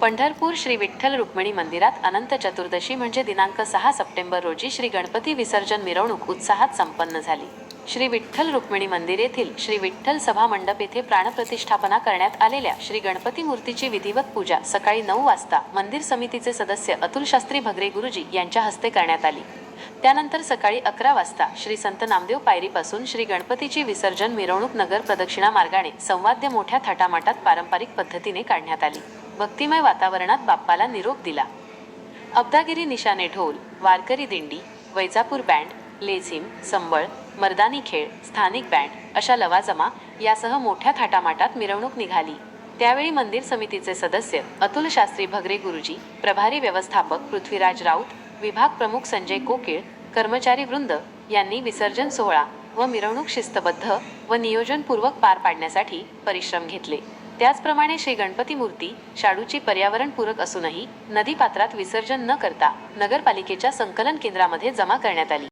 पंढरपूर श्री विठ्ठल रुक्मिणी मंदिरात अनंत चतुर्दशी म्हणजे दिनांक सहा सप्टेंबर रोजी श्री गणपती विसर्जन मिरवणूक उत्साहात संपन्न झाली. श्री विठ्ठल रुक्मिणी मंदिर येथील श्री विठ्ठल सभा मंडप येथे प्राणप्रतिष्ठापना करण्यात आलेल्या श्री गणपती मूर्तीची विधिवत पूजा सकाळी नऊ वाजता मंदिर समितीचे सदस्य अतुल शास्त्री भगरे गुरुजी यांच्या हस्ते करण्यात आली. त्यानंतर सकाळी अकरा वाजता श्री संत नामदेव पायरीपासून श्री गणपतीची विसर्जन मिरवणूक नगर प्रदक्षिणा मार्गाने संवाद्य मोठ्या थाटामाटात पारंपरिक पद्धतीने काढण्यात आली. भक्तिमय वातावरणात बाप्पाला निरोप दिला. अब्दागिरी निशाने ढोल वारकरी दिंडी वैजापूर बँड लेझिम संबळ मर्दानी खेळ स्थानिक बँड अशा लवाजमा यासह मोठ्या थाटामाटात मिरवणूक निघाली. त्यावेळी मंदिर समितीचे सदस्य अतुल शास्त्री भगरे गुरुजी प्रभारी व्यवस्थापक पृथ्वीराज राऊत विभाग प्रमुख संजय कोकिळ कर्मचारी वृंद यांनी विसर्जन सोहळा व मिरवणूक शिस्तबद्ध व नियोजनपूर्वक पार पाडण्यासाठी परिश्रम घेतले. त्याचप्रमाणे श्री गणपती मूर्ती शाडूची पर्यावरणपूरक असूनही नदीपात्रात विसर्जन न करता नगरपालिकेच्या संकलन केंद्रामध्ये जमा करण्यात आली.